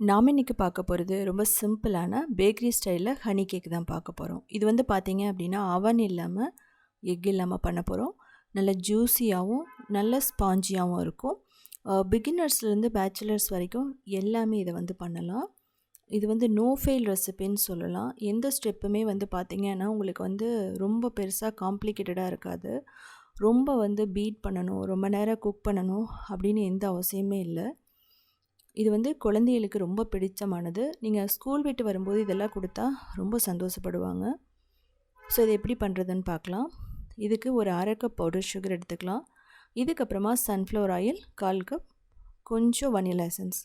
நாம் இன்றைக்கி பார்க்க போகிறது ரொம்ப சிம்பிளான பேக்கரி ஸ்டைலில் ஹனி கேக் தான் பார்க்க போகிறோம் இது வந்து பார்த்திங்க அப்படின்னா அவன் இல்லாமல் எக் இல்லாமல் பண்ண போகிறோம் நல்ல ஜூஸியாகவும் நல்ல ஸ்பாஞ்சியாகவும் இருக்கும். பிகினர்ஸ்லேருந்து பேச்சுலர்ஸ் வரைக்கும் எல்லாமே இதை வந்து பண்ணலாம். இது வந்து நோ ஃபெயில் ரெசிபின்னு சொல்லலாம். எந்த ஸ்டெப்புமே வந்து பார்த்திங்கன்னா உங்களுக்கு வந்து ரொம்ப பெருசாக காம்ப்ளிகேட்டடாக இருக்காது. ரொம்ப வந்து பீட் பண்ணணும் ரொம்ப நேரம் குக் பண்ணணும் அப்படின்னு எந்த அவசியமே இல்லை. இது வந்து குழந்தைகளுக்கு ரொம்ப பிடிச்சமானது. நீங்கள் ஸ்கூல் விட்டு வரும்போது இதெல்லாம் கொடுத்தா ரொம்ப சந்தோஷப்படுவாங்க. ஸோ இதை எப்படி பண்ணுறதுன்னு பார்க்கலாம். இதுக்கு ஒரு அரை கப் பவுடர் சுகர் எடுத்துக்கலாம். இதுக்கப்புறமா சன்ஃப்ளவர் ஆயில் கால் கப் கொஞ்சம் வனிலா எசன்ஸ்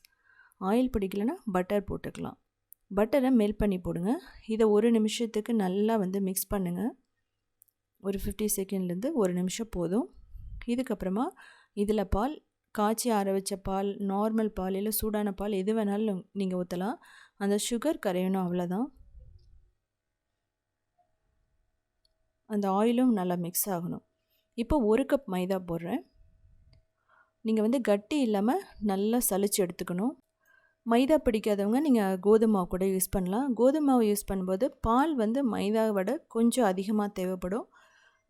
ஆயில் பிடிக்கலன்னா பட்டர் போட்டுக்கலாம். பட்டரை மெல்ட் பண்ணி போடுங்க. இதை ஒரு நிமிஷத்துக்கு நல்லா வந்து மிக்ஸ் பண்ணுங்கள் ஒரு ஃபிஃப்டி செகண்ட்லேருந்து ஒரு நிமிஷம் போதும். இதுக்கப்புறமா இதில் பால் காய்ச்சி ஆற வச்ச பால் நார்மல் பால் இல்லை சூடான பால் எது வேணாலும் நீங்கள் ஊற்றலாம் அந்த சுகர் கரையணும் அவ்வளோதான் அந்த ஆயிலும் நல்லா மிக்ஸ் ஆகணும். இப்போ ஒரு கப் மைதா போடுறேன். நீங்கள் வந்து கட்டி இல்லாமல் நல்லா சளிச்சு எடுத்துக்கணும். மைதா பிடிக்காதவங்க நீங்கள் கோதுமை மாவு கூட யூஸ் பண்ணலாம். கோதுமை மாவு யூஸ் பண்ணும்போது பால் வந்து மைதாவை விட கொஞ்சம் அதிகமாக தேவைப்படும்.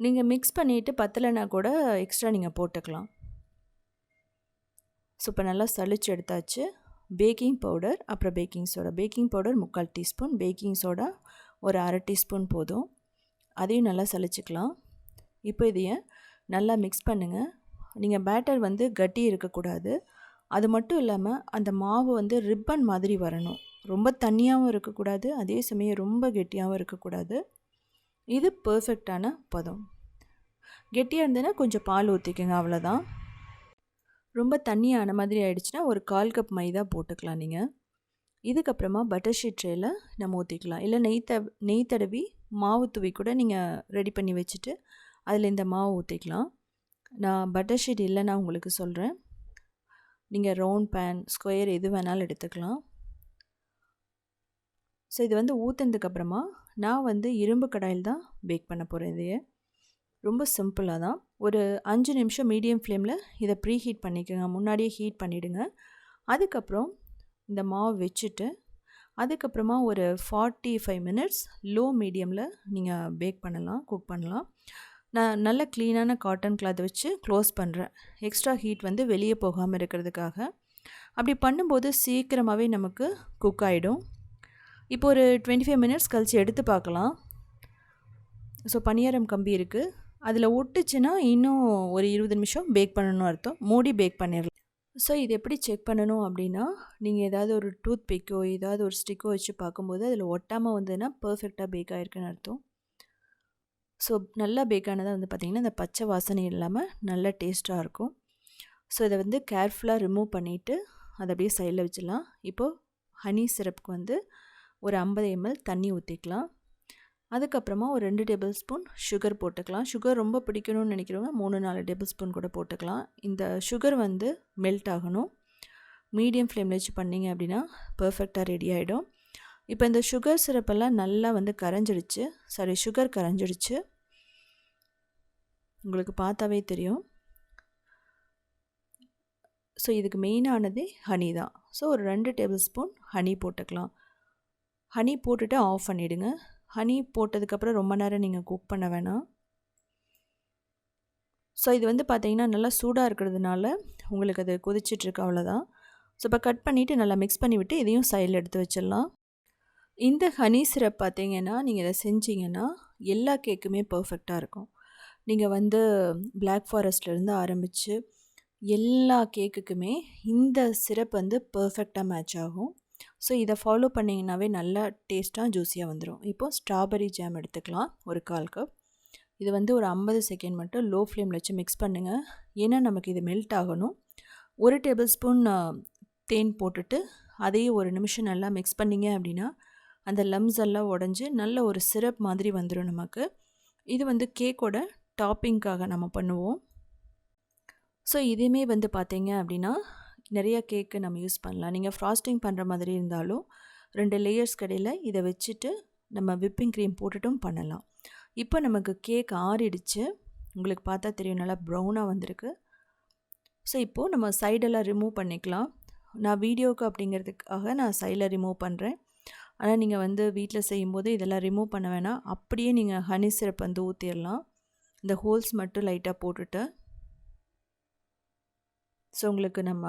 நீங்கள் மிக்ஸ் பண்ணிவிட்டு பத்தலைனா கூட எக்ஸ்ட்ரா நீங்கள் போட்டுக்கலாம். ஸோ இப்போ நல்லா சளிச்சு எடுத்தாச்சு. பேக்கிங் பவுடர் அப்புறம் பேக்கிங் சோடா. பேக்கிங் பவுடர் முக்கால் டீஸ்பூன். பேக்கிங் சோடா ஒரு அரை டீஸ்பூன் போதும். அதையும் நல்லா சளிச்சிக்கலாம். இப்போ இதையை நல்லா மிக்ஸ் பண்ணுங்கள் நீங்கள் பேட்டர் வந்து கட்டி இருக்கக்கூடாது. அது மட்டும் இல்லாமல் அந்த மாவு வந்து ரிப்பன் மாதிரி வரணும். ரொம்ப தண்ணியாகவும் இருக்கக்கூடாது. அதே சமயம் ரொம்ப கெட்டியாகவும் இருக்கக்கூடாது. இது பர்ஃபெக்டான பதம். கெட்டியாக இருந்ததுன்னா கொஞ்சம் பால் ஊற்றிக்கோங்க அவ்வளோதான் ரொம்ப தண்ணியான மாதிரி ஆயிடுச்சுன்னா ஒரு கால் கப் மைதா போட்டுக்கலாம் நீங்கள் இதுக்கப்புறமா பட்டர் ஷீட் ட்ரேயில் நம்ம ஊற்றிக்கலாம் இல்லை நெய் த நெய் தடவி மாவு துவி கூட நீங்கள் ரெடி பண்ணி வச்சுட்டு அதில் இந்த மாவு ஊற்றிக்கலாம் நான் பட்டர் ஷீட் இல்லைன்னா உங்களுக்கு சொல்கிறேன் நீங்கள் ரவுண்ட் பேன் ஸ்கொயர் எது வேணாலும் எடுத்துக்கலாம். ஸோ இது வந்து ஊற்றுனதுக்கப்புறமா நான் வந்து இரும்பு கடாயில் தான் பேக் பண்ண போகிறேன் இதையே. ரொம்ப சிம்பிளாக தான். ஒரு அஞ்சு நிமிஷம் மீடியம் ஃப்ளேமில் இதை ப்ரீ ஹீட் பண்ணிக்கோங்க. முன்னாடியே ஹீட் பண்ணிவிடுங்க அதுக்கப்புறம் இந்த மாவு வச்சுட்டு அதுக்கப்புறமா ஒரு ஃபார்ட்டி ஃபைவ் மினிட்ஸ் லோ மீடியமில் நீங்கள் பேக் பண்ணலாம் குக் பண்ணலாம். நான் நல்ல க்ளீனான காட்டன் கிளாத் வச்சு க்ளோஸ் பண்ணுறேன் எக்ஸ்ட்ரா ஹீட் வந்து வெளியே போகாமல் இருக்கிறதுக்காக. அப்படி பண்ணும்போது சீக்கிரமாகவே நமக்கு குக் ஆகிடும் இப்போ ஒரு டுவெண்ட்டி ஃபைவ் மினிட்ஸ் கழித்து எடுத்து பார்க்கலாம். ஸோ பனியாரம் கம்பி இருக்குது அதில் ஒட்டுச்சுன்னா இன்னும் ஒரு இருபது நிமிஷம் பேக் பண்ணணும் அர்த்தம். மூடி பேக் பண்ணிடலாம் ஸோ இது எப்படி செக் பண்ணணும் அப்படின்னா நீங்கள் ஏதாவது ஒரு டூத் பிக்கோ ஏதாவது ஒரு ஸ்டிக்கோ வச்சு பார்க்கும்போது அதில் ஒட்டாமல் வந்ததுன்னா பர்ஃபெக்டாக பேக் ஆகிருக்குன்னு அர்த்தம். ஸோ நல்லா பேக் ஆனதாக வந்து பார்த்திங்கன்னா இந்த பச்சை வாசனை இல்லாமல் நல்ல டேஸ்ட்டாக இருக்கும். ஸோ இதை வந்து கேர்ஃபுல்லாக ரிமூவ் பண்ணிவிட்டு அதை அப்படியே சைடில் வச்சிடலாம். இப்போது ஹனி சிரப்புக்கு வந்து ஒரு ஐம்பது எம்எல் தண்ணி ஊற்றிக்கலாம் அதுக்கப்புறமா ஒரு ரெண்டு டேபிள் ஸ்பூன் சுகர் போட்டுக்கலாம். சுகர் ரொம்ப பிடிக்கணும்னு நினைக்கிறவங்க மூணு நாலு டேபிள் ஸ்பூன் கூட போட்டுக்கலாம். இந்த சுகர் வந்து மெல்ட் ஆகணும். மீடியம் ஃப்ளேமில் வச்சு பண்ணிங்க அப்படின்னா பர்ஃபெக்டாக ரெடி ஆகிடும் இப்போ இந்த சுகர் சிரப்பெல்லாம் நல்லா வந்து கரைஞ்சிடுச்சு. Sorry sugar கரைஞ்சிடுச்சு. உங்களுக்கு பார்த்தாவே தெரியும். ஸோ இதுக்கு மெயினானதே ஹனி தான். ஸோ ஒரு ரெண்டு டேபிள் ஸ்பூன் ஹனி போட்டுக்கலாம். ஹனி போட்டுட்டு ஆஃப் பண்ணிவிடுங்க ஹனி போட்டதுக்கப்புறம் ரொம்ப நேரம் நீங்கள் குக் பண்ண வேணாம். ஸோ இது வந்து பார்த்திங்கன்னா நல்லா சூடாக இருக்கிறதுனால உங்களுக்கு அது கொதிச்சிட்ருக்கு அவ்வளோதான் ஸோ இப்போ கட் பண்ணிவிட்டு நல்லா மிக்ஸ் பண்ணிவிட்டு இதையும் சைடில் எடுத்து வச்சிடலாம். இந்த ஹனி சிரப் பார்த்திங்கன்னா நீங்கள் இதை செஞ்சிங்கன்னா எல்லா கேக்குமே பர்ஃபெக்டாக இருக்கும். நீங்கள் வந்து பிளாக் ஃபாரஸ்ட்லேருந்து ஆரம்பித்து எல்லா கேக்குக்குமே இந்த சிரப் வந்து பர்ஃபெக்டாக மேட்ச் ஆகும். ஸோ இதை ஃபாலோ பண்ணிங்கனாவே நல்லா டேஸ்ட்டாக ஜூஸியாக வந்துடும் இப்போது ஸ்ட்ராபெரி ஜாம் எடுத்துக்கலாம் ஒரு கால் கப் இது வந்து ஒரு ஐம்பது செகண்ட் மட்டும் லோ ஃப்ளேமில் வச்சு மிக்ஸ் பண்ணுங்கள் ஏன்னா நமக்கு இது மெல்ட் ஆகணும். ஒரு டேபிள் ஸ்பூன் தேன் போட்டுட்டு அதையும் ஒரு நிமிஷம் நல்லா மிக்ஸ் பண்ணிங்க அப்படின்னா அந்த லம்ஸ் எல்லாம் உடஞ்சி நல்ல ஒரு சிரப் மாதிரி வந்துடும் நமக்கு. இது வந்து கேக்கோட டாப்பிங்க்காக நம்ம பண்ணுவோம். ஸோ இதையுமே வந்து பார்த்தீங்க அப்படின்னா நிறைய கேக்கு நம்ம யூஸ் பண்ணலாம். நீங்கள் ஃப்ராஸ்டிங் பண்ணுற மாதிரி இருந்தாலும் ரெண்டு லேயர்ஸ் கடையில் இதை வச்சுட்டு நம்ம விப்பிங் க்ரீம் போட்டுட்டும் பண்ணலாம். இப்போ நமக்கு கேக் ஆறிடுச்சு. உங்களுக்கு பார்த்தா தெரியும் நல்லா ப்ரௌனாக வந்திருக்கு. ஸோ இப்போது நம்ம சைடெல்லாம் ரிமூவ் பண்ணிக்கலாம். நான் வீடியோவுக்கு அப்படிங்கிறதுக்காக நான் சைடில் ரிமூவ் பண்ணுறேன் ஆனால் நீங்கள் வந்து வீட்டில் செய்யும்போது இதெல்லாம் ரிமூவ் பண்ண வேணாம். அப்படியே நீங்கள் ஹனி சிரப் வந்து ஊற்றிடலாம் இந்த ஹோல்ஸ் மட்டும் லைட்டாக போட்டுட்டு ஸோ உங்களுக்கு நம்ம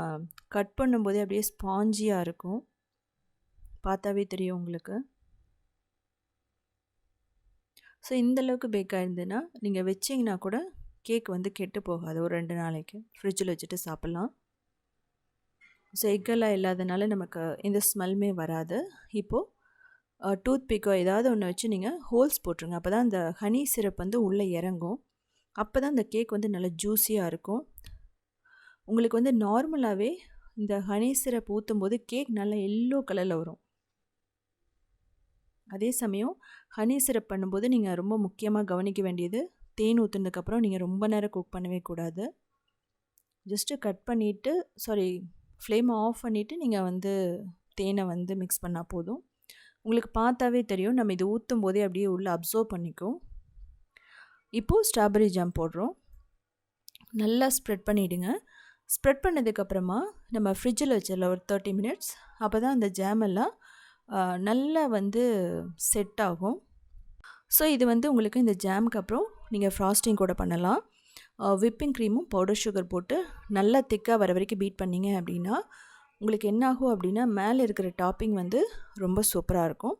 கட் பண்ணும்போதே அப்படியே ஸ்பாஞ்சியாக இருக்கும். பார்த்தாவே தெரியும் உங்களுக்கு. ஸோ இந்தளவுக்கு பேக் ஆயிருந்ததுன்னா நீங்கள் வச்சிங்கன்னா கூட கேக் வந்து கெட்டு போகாது. ஒரு ரெண்டு நாளைக்கு. ஃப்ரிட்ஜில் வச்சுட்டு சாப்பிட்லாம். ஸோ எக்கெல்லாம் இல்லாதனால நமக்கு எந்த ஸ்மெல்மே வராது. இப்போது டூத் பிக்கோ ஏதாவது ஒன்று வச்சு நீங்கள் ஹோல்ஸ் போட்டுருங்க. அப்போ தான் அந்த ஹனி சிரப் வந்து உள்ளே இறங்கும். அப்போ தான் அந்த கேக் வந்து நல்லா ஜூஸியாக இருக்கும். உங்களுக்கு வந்து நார்மலாகவே இந்த ஹனி சிரப் ஊற்றும் போது கேக் நல்லா எல்லோ கலரில் வரும். அதே சமயம் ஹனி சிரப் பண்ணும்போது நீங்கள் ரொம்ப முக்கியமாக கவனிக்க வேண்டியது தேன் ஊற்றுனதுக்கப்புறம் நீங்கள் ரொம்ப நேரம் குக் பண்ணவே கூடாது. ஜஸ்ட்டு கட் பண்ணிவிட்டு சாரி ஃப்ளேமை ஆஃப் பண்ணிவிட்டு நீங்கள் வந்து தேனை வந்து மிக்ஸ் பண்ணால் போதும். உங்களுக்கு பார்த்தாவே தெரியும் நம்ம இது ஊற்றும் போதே அப்படியே உள்ளே அப்சர்வ் பண்ணிக்கும் இப்போது ஸ்ட்ராபெரி ஜாம் போடுறோம். நல்லா ஸ்ப்ரெட் பண்ணிவிடுங்க ஸ்ப்ரெட் பண்ணதுக்கப்புறமா நம்ம ஃப்ரிட்ஜில் வச்சிடலாம் ஒரு தேர்ட்டி மினிட்ஸ் அப்போ தான் அந்த ஜாமெல்லாம் நல்லா வந்து செட் ஆகும். ஸோ இது வந்து உங்களுக்கு இந்த ஜாமுக்கு அப்புறம் நீங்கள் ஃப்ராஸ்டிங் கூட பண்ணலாம். விப்பிங் க்ரீமும் பவுடர் சுகர் போட்டு நல்லா திக்காக வர வரைக்கும் பீட் பண்ணிங்க அப்படின்னா உங்களுக்கு என்ன ஆகும் அப்படின்னா மேலே இருக்கிற டாப்பிங் வந்து ரொம்ப சூப்பராக இருக்கும்.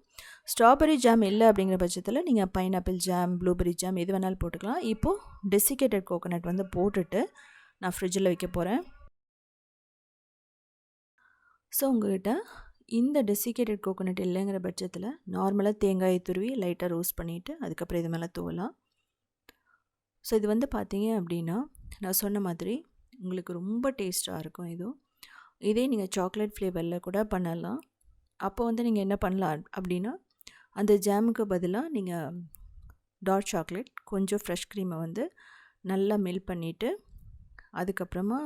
ஸ்ட்ராபெரி ஜாம் இல்லை அப்படிங்கிற பட்சத்தில் நீங்கள் பைனாப்பிள் ஜாம் ப்ளூபெரி ஜாம் எது வேணாலும் போட்டுக்கலாம். இப்போது டெசிகேட்டட் கோகோனட் வந்து போட்டுட்டு நான் ஃப்ரிட்ஜில் வைக்க போகிறேன் ஸோ உங்கள்கிட்ட இந்த டெசிகேட்டட் கோகோனட் இல்லைங்கிற பட்சத்தில் நார்மலாக தேங்காயை துருவி லைட்டாக ரோஸ்ட் பண்ணிவிட்டு அதுக்கப்புறம் இது மேலே தூவலாம். ஸோ இது வந்து பார்த்தீங்க அப்படின்னா நான் சொன்ன மாதிரி உங்களுக்கு ரொம்ப டேஸ்ட்டாக இருக்கும் இதுவும் இதே நீங்கள் சாக்லேட் ஃப்ளேவரில் கூட பண்ணலாம். அப்போ வந்து நீங்கள் என்ன பண்ணலாம் அப்படின்னா அந்த ஜாமுக்கு பதிலாக நீங்கள் டார்க் சாக்லேட் கொஞ்சம் ஃப்ரெஷ் க்ரீமை வந்து நல்லா மெல்ட் பண்ணிவிட்டு அதுக்கப்புறமா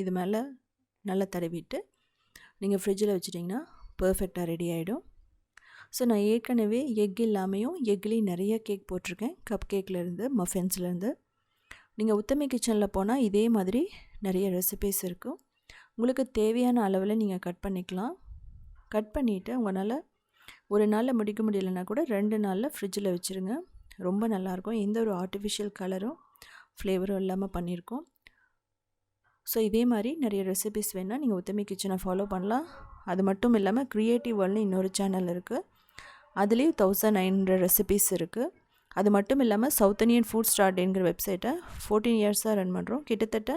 இது மேலே நல்லா தடவிட்டு நீங்கள் ஃப்ரிட்ஜில் வச்சிட்டிங்கன்னா பர்ஃபெக்டாக ரெடி ஆகிடும் ஸோ நான் ஏற்கனவே எக் இல்லாமையும் எக்லேயும் நிறைய கேக் போட்டிருக்கேன். கப் கேக்லேருந்து மஃபின்ஸ்லேருந்து நீங்கள் உத்தமி கிச்சனில் போனால் இதே மாதிரி நிறைய ரெசிபீஸ் இருக்கும். உங்களுக்கு தேவையான அளவில் நீங்கள் கட் பண்ணிக்கலாம். கட் பண்ணிவிட்டு உங்களால் ஒரு நாளில் முடிக்க முடியலைன்னா கூட ரெண்டு நாளில் ஃப்ரிட்ஜில் வச்சுருங்க. ரொம்ப நல்லாயிருக்கும் எந்த ஒரு ஆர்டிஃபிஷியல் கலரும் ஃப்ளேவரும் இல்லாமல் பண்ணியிருக்கோம். ஸோ இதே மாதிரி நிறைய ரெசிபிஸ் வேணால் நீங்கள் உத்தமி கிச்சனை ஃபாலோ பண்ணலாம். அது மட்டும் இல்லாமல் க்ரியேட்டிவ் வேர்ல்டு இன்னொரு சேனல் இருக்குது அதுலேயும் தௌசண்ட் நைன் ஹண்ட்ரட் ரெசிபிஸ் இருக்குது அது மட்டும் இல்லாமல் சவுத் இண்டியன் ஃபுட் ஸ்டார்ட்ங்கிற வெப்சைட்டை ஃபோர்டீன் இயர்ஸாக ரன் பண்ணுறோம் கிட்டத்தட்ட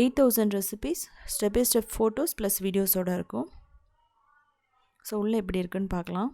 eight thousand recipes step by step photos plus வீடியோஸோடு இருக்கும். ஸோ உள்ளே எப்படி இருக்குன்னு பார்க்கலாம்.